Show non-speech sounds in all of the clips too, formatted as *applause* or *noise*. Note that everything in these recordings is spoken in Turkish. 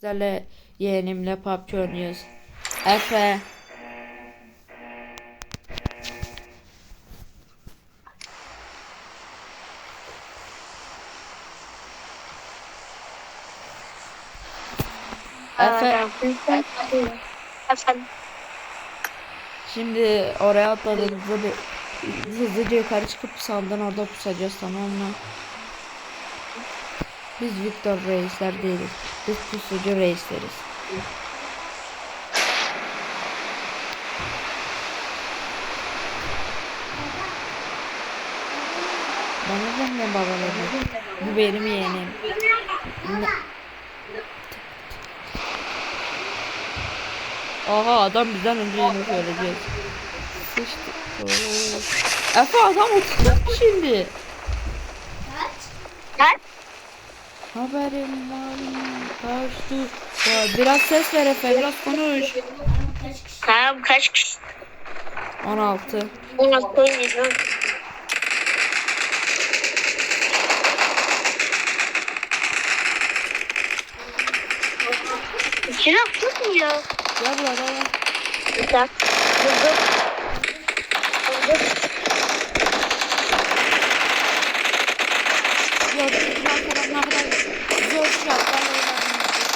Sizlerle yeğenimle PUBG oynuyoruz. Efe. Efe. Efendim. Şimdi oraya atladığımızda bir hızlıca yukarı çıkıp sandığın orada pusacağız tamam mı? Biz Victor reisler değiliz. Biz pusucu reisleriz. Bana benden babaları. Bu benim yeğenim. Ne- Aha adam bizden önce yemek söyleyeceğiz. Sıçtık. Oo. Efe adam oturdu şimdi. Kaç? Haberim var. Kaçtı. Ya biraz ses ver Efe biraz konuş. Tamam kaç kişi? 16. 16 oynuyor. Silah tutmuyor. Gel buraya gel. Bir dakika. Dur dur. Dur. Gördüğünüz gibi arkadan ne kadar zor şartlarla oynadığımızı.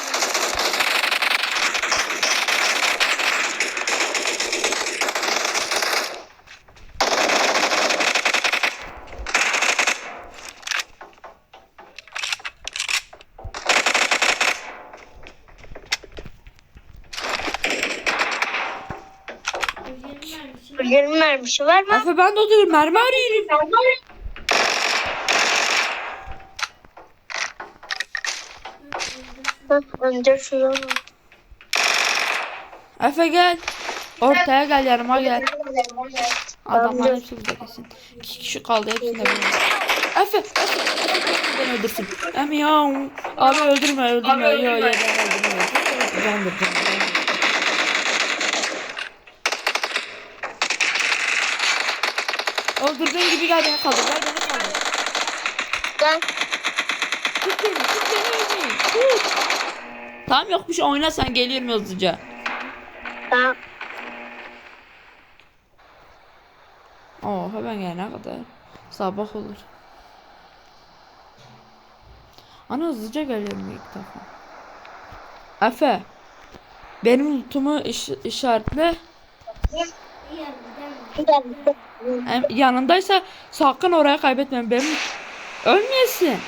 Bölgenin mermisi var mı? Efe ben de oturuyorum mermi arıyorum. Önce şuraya. Efe gel. Ortaya gel yanıma gel. Adamlar hepsi burada kesin. İki kişi kaldı hepsinde benim. Efe, Efe, ben öldürsün. Emi ya. Abi öldürme, öldürme. Yo, yo, ben öldürme. Candır, candır. Öldürdüğün gibi gel beni kaldır, gel beni kaldır. Ben Tut beni, tut beni. Tut. Tamam yok bir şey oyna sen geliyorum hızlıca. tamam. Oo hemen gelene kadar sabah olur. Ana hızlıca geliyorum ilk defa. Efe. Benim lootumu iş, işaretle. Yanındaysa sakın oraya kaybetme. Benim ölmeyesin.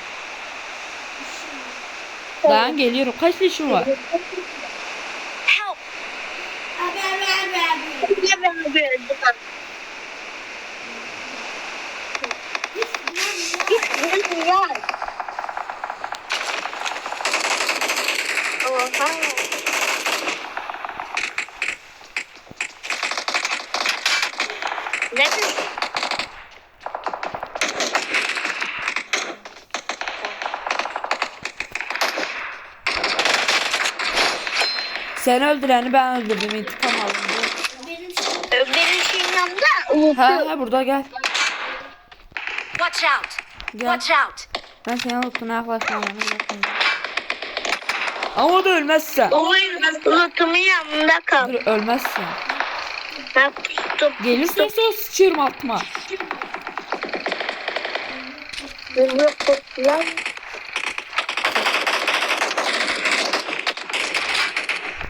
Ben geliyorum. Kaç kişi var? Oha. Ne Sen öldüreni ben öldürdüm. İntikam alındı. Benim şeyin yanında Ha unuttum. ha burada gel. Watch out! Gel. Watch out! Ben senin lootuna yaklaşmam. Ama da ölmezsen. Unutumun yanında kal. Dur ölmezsen. Ben tuttum. Gelirse o sıçıyorum altıma. Bunu tuttular.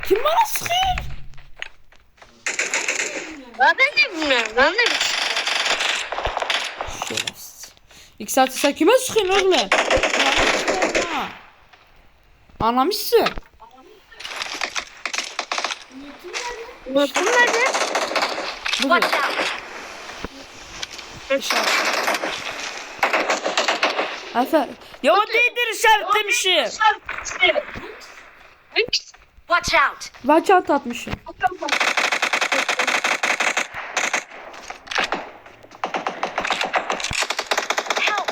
Kim bana sıkıyor? Ben de bilmiyorum. Ben de bilmiyorum. Şerefsiz. İlk saat sen kime sıkıyorsun oğlum? Anlamışsın. Unutum nerede? Bu Watch out! Efe. Ya o değildir işaretlemişim. Watch out! Vaçat atmışım. Help!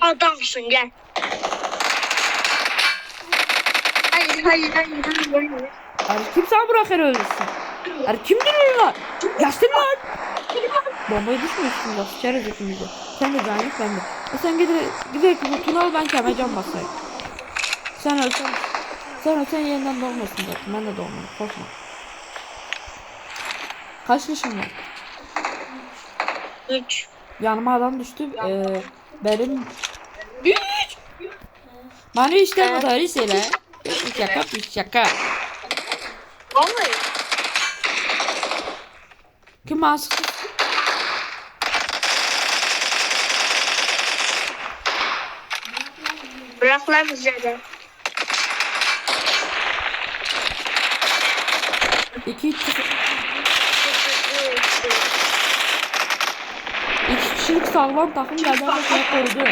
Adamsın gel. Hayır hayır hayır hayır. hayır. Abi kim sana bırakır ölürsün? Abi kim duruyor lan? Yaşlı lan. Bombayı düşmüyorsun da sıçarız de. Sen de can yok ben de. E sen gider gider ki butunu al ben keme can basayım. Sen ölsen, sen ölsen yeniden doğmuyorsun zaten. Ben de doğmuyorum. Korkma. Kaç yaşın var? Üç. Yanıma adam düştü. Ee, benim... Üç! Bana işte bu da öyle şaka bir şaka. Vallahi. Kim sıktı? Bırak lan bize de. İki, iki, iki kişilik sağlam takım geldi ama seni korudu.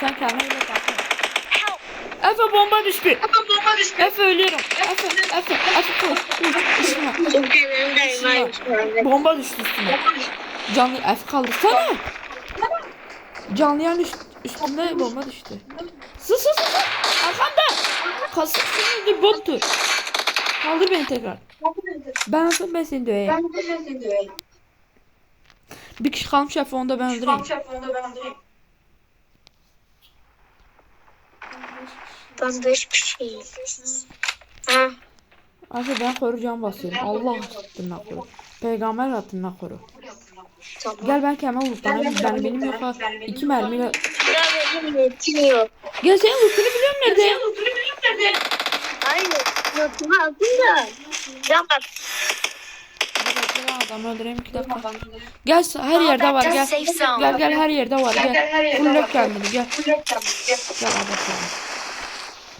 Sen kendine bile takıl. Help! Efe bomba düştü. Efe ölüyorum. Efe, Efe, Efe koş. Üstüme. Anda. Bomba düştü üstüme. Canlı Efe kaldırsana. Canlı yan üst, üstünde bomba düştü. Sus sus sus. Arkanda. Kasık sinirli bottu. Kaldır beni tekrar. Ben nasıl ben seni döveyim. Bir kişi kalmış Efe onu da ben öldüreyim. Ben de hiçbir şey. Ha. Efe ben koruyacağım basıyorum. Allah hattına koru. Peygamber hattına koru. Tamam. Gel ben kendime lootlanayım. Ben benim yok iki mermiyle. Ya benim netim yok. Gel senin lootunu biliyorum nerede? Hayır. Notumu aldım da. Ya bak. Adamı öldüreyim iki dakika. Gel her yerde var gel. Gel gel her yerde var gel. Full kendini gel. Gel hadi bakalım.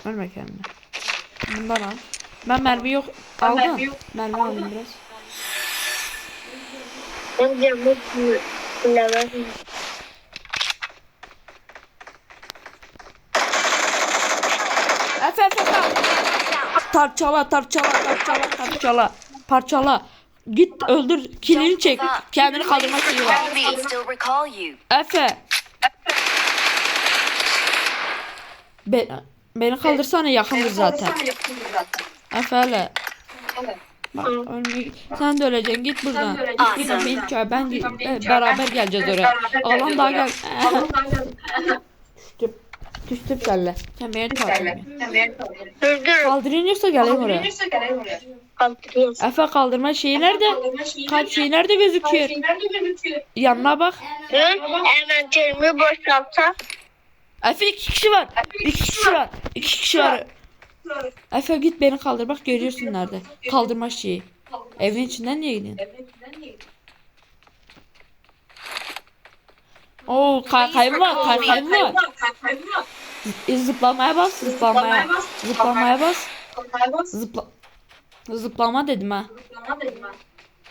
Ölme kendini. Bundan al. Ben mermi yok. Aldım. Mermi aldım biraz. Ben de mutlu. Bilemedim. Efe Efe kal. Parçala parçala parçala parçala. Parçala. Git öldür. Kilini çek. Kendini kaldırma şeyi var. Me still recall you. Efe. Ben, beni kaldırsana yakındır zaten. Efe hele. Bak, ölme- sen de öleceksin git buradan. Git buradan beni çağır. Ben e, beraber geleceğiz oraya. Alan daha gel. *laughs* Düştüm. Senle. Sen beni çağırmıyorsun. Dur dur. Kaldırın yoksa geleyim oraya. Kaldırıyorum. Efe kaldırma şeyi nerede? Kalp şeyi nerede gözüküyor? Yanına bak. Dur. Hemen terimi boşaltsam. Efe iki kişi var. İki kişi var. İki kişi var. Efe git beni kaldır bak görüyorsun nerede. Kaldırma şeyi. Evin içinden niye gidiyorsun? Oo kaykayım var kaykayım var. E, Zıplamaya bas zıplamaya. Zıplamaya bas. Zıpla. Zıplama dedim ha.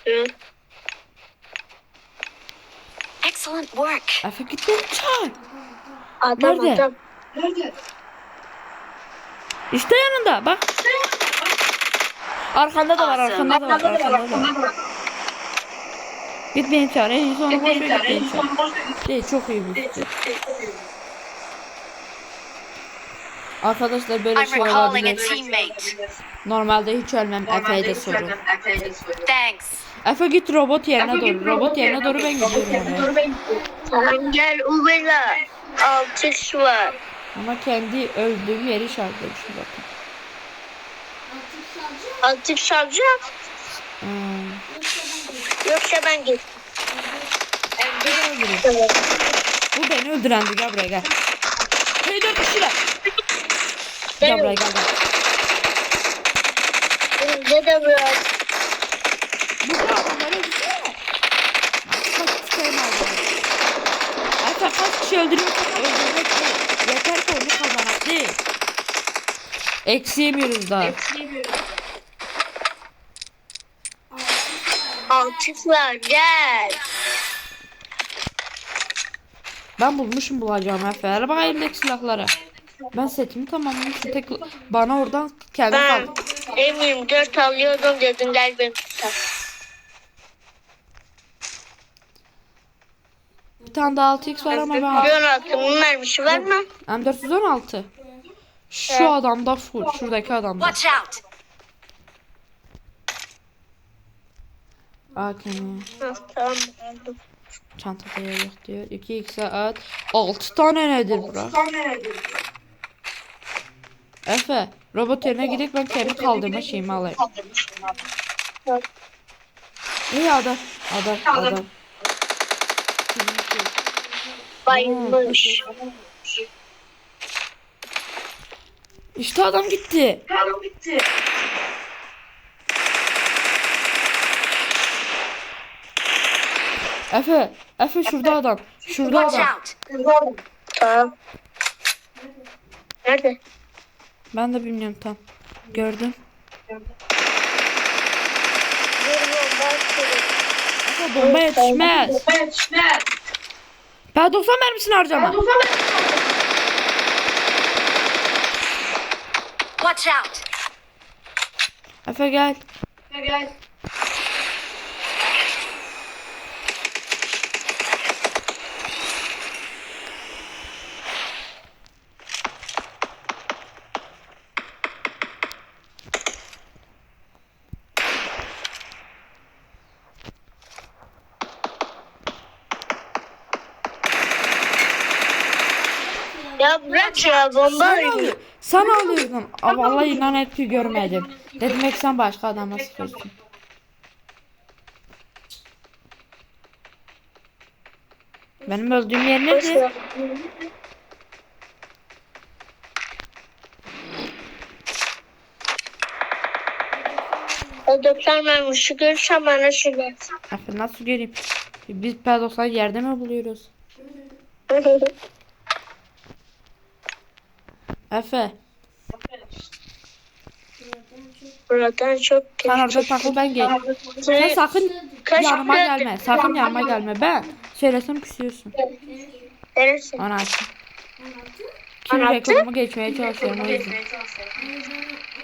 Dur. Excellent work. Efe git beni çağır. Adam Nerede? adam. İşte yanında bak. Arkanda da var arkanda da var arkanda da var. Git beni çağır. En onu boş ver git beni çağır. Şey çok iyi bir fikir. Arkadaşlar böyle şey a olabilir. Normalde hiç ölmem. Efe'ye de sorun. Thanks. Efe git robot yerine doğru. Robot yerine doğru ben gidiyorum. Tamam gel Uber'la. Var. Ama kendi öldüğüm yeri işaretlemişim bakın. Altı kişi alacağım. Hmm. Yoksa ben git. Öldürün. Bu beni öldürendi. Gel buraya gel. Hey dört kişiler. Gel buraya gel gel. Önümde de biraz. Bu da adamları öldürsene. Kaç kişi öldürdü? Efe kaç kişi öldürüyorsak öldürmek değil. Yeter ki onu kazanak değil. Eksi yemiyoruz daha. Altı kişi var gel. Ben bulmuşum bulacağım Efe. Bak elimdeki silahlara. Ben setimi tamamlamışım. Tek bana oradan kendim Ben kaldı. M24 alıyordum dedim gel beni tutar. Bir tane daha 6x var ama ben 16'nın mermisi var mı? M416. Şu adamda full. Şuradaki adamda. Watch out. Hı, Tamam aldım. Çantada yer yok diyor. 2x at. 6 tane nedir bura? Efe robot yerine gidip ben kendi kaldırma şeyimi alayım. İyi adam. Adam. Adam. Bayılmış. İşte adam gitti. Efe. Efe şurada adam. Şurada Watch adam. out. Tamam. Nerede? Ben de bilmiyorum tam. Gördüm. Efe bomba yetişmez. Ben 90 mermisini harcama. Watch out. Efe gel. Ya bırak ya bomba Sen alıyorsun. Aa, Vallahi inan et ki görmedim. Dedim ki sen başka adama sıkıyorsun. Benim öldüğüm yer nerede? O doktor vermiş. Görüşen bana şunu. Efe nasıl göreyim? Biz P90 yerde mi buluyoruz? *laughs* Efe Buradan çok sen orada takıl ben gel. Sen sakın yanıma gelme. Sakın yanıma gelme. Ben söylesem küsüyorsun. Neresi? Anahtar. Kim rekorumu geçmeye çalışıyorum o yüzden.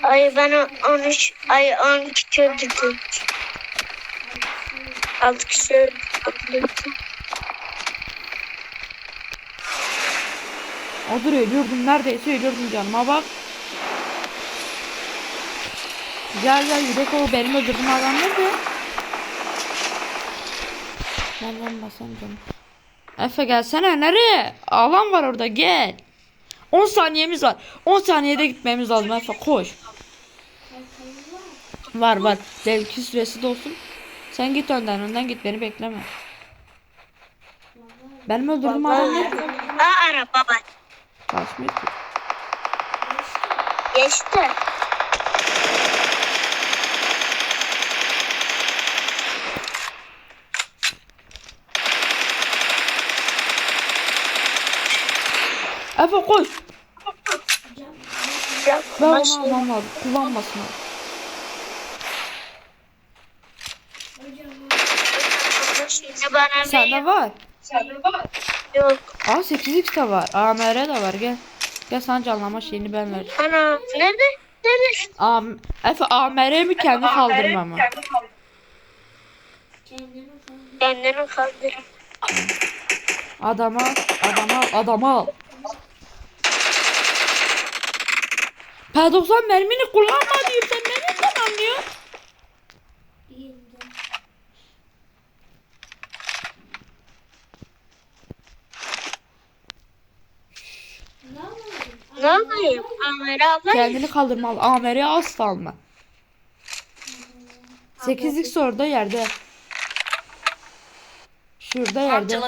Ay ben o- 13 ay 12 kişi öldürdüm. 6 kişi öldürdüm. O dur ölüyordum neredeyse ölüyordum canıma bak. Gel gel yürek o benim öldürdüğüm adam nerede? Ben basayım canım. Efe gelsene nereye? Alan var orada gel. 10 saniyemiz var. 10 saniyede gitmemiz lazım Efe koş. Var var. Belki süresi de olsun. Sen git önden önden git beni bekleme. Benim öldürdüğüm adam nerede? Aa araba var. Kaçmıyor ki. Geçti. Efe koş. Ben onu almam lazım. Kullanmasın bana Sende var. Yok. Aa 8x de var. AMR de var gel. Gel sana canlama şeyini ben vereceğim. Ana nerede? Nerede? Am Efe AMR mi kendi kaldırma mı? Kendini kaldır. Adama adama adama al. P90 mermini kullanma diyor. Sen ne nereden anlıyorsun? Ne yapayım? Kendini kaldırma al. Asla alma. 8x orada yerde. Şurada yerde.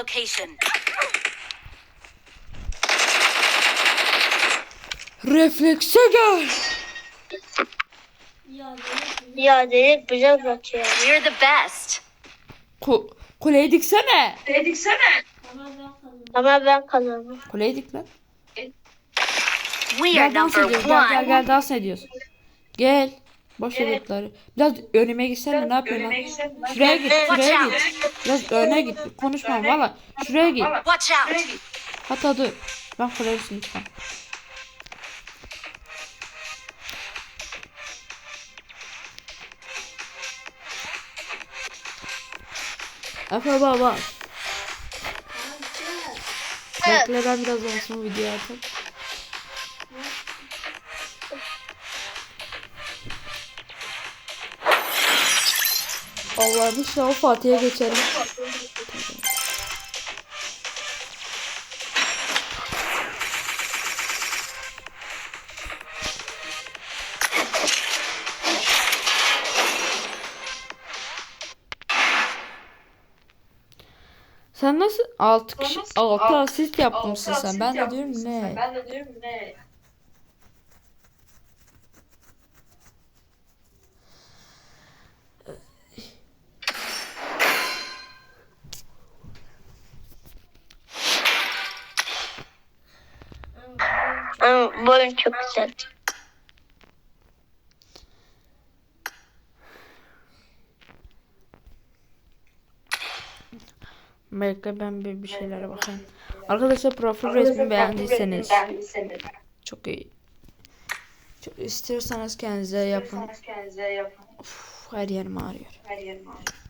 Reflekse gel. Ya dedik bize bakıyor. You're the best. Ku kuleyi diksene. Ama ben kazandım. Kuleyi dik lan. We are Gel dans number ediyoruz. Gel gel one. gel dans ediyoruz. Gel. Boş ver ırkları. Biraz önüme gitsene ne yapıyorsun lan? Şuraya git, şuraya git. Biraz öne git. Konuşma valla. Şuraya git. Watch out. Hatta dur. Ben kuleyisin lütfen. Efe baba. Bekle ben biraz olsun video atayım. Şav varmış. Şav Fatih'e geçelim. Sen nasıl 6 kişi 6 asist yapmışsın sen. Ben de diyorum ne? Ben de diyorum ne? Bu oyun çok güzel. Bekle ben bir, bir şeylere bakayım. Arkadaşlar profil resmi beğendiyseniz çok iyi. Çok istiyorsanız kendinize yapın. Uf, her yerim ağrıyor. Her yerim ağrıyor.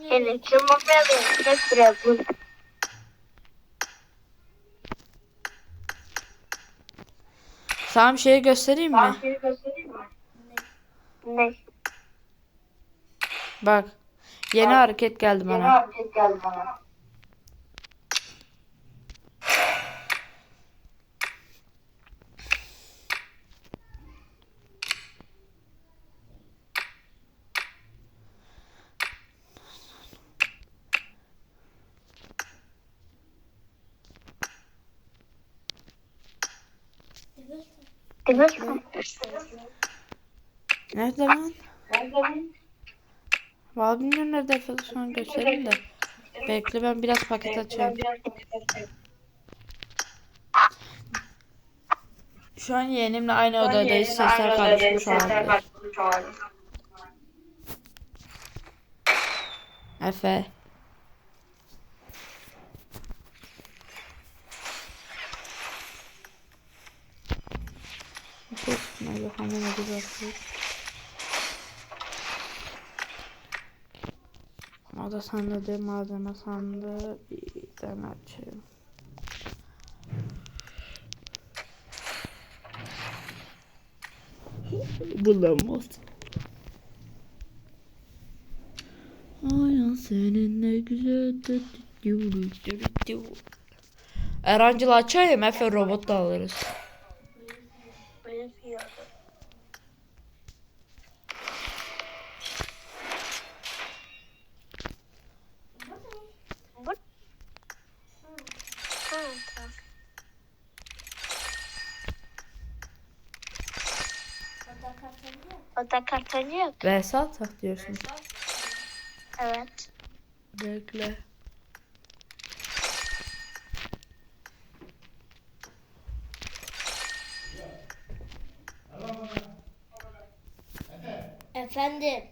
Yani kırmamaya hep biraz bu. Sana bir şey göstereyim mi? Bir göstereyim mi? Ne? Bak. Yeni hareket geldi Yeni bana. hareket geldi bana. Nerede lan? Vallahi bilmiyorum nerede şu an göstereyim de. Bekle ben biraz paket açıyorum. Şu an yeğenimle aynı odadayız. Sesler karışmış olabilir. Efe. Ne güzel şey. Oda sandığı değil, malzeme sandığı bir tane açayım. Bulamaz. Hayat seninle güzel. Erancıl açayım Efe robot da alırız. Ha, tamam. Oda kartonu yok. VS atak diyorsun. Evet. Bekle. Efendim.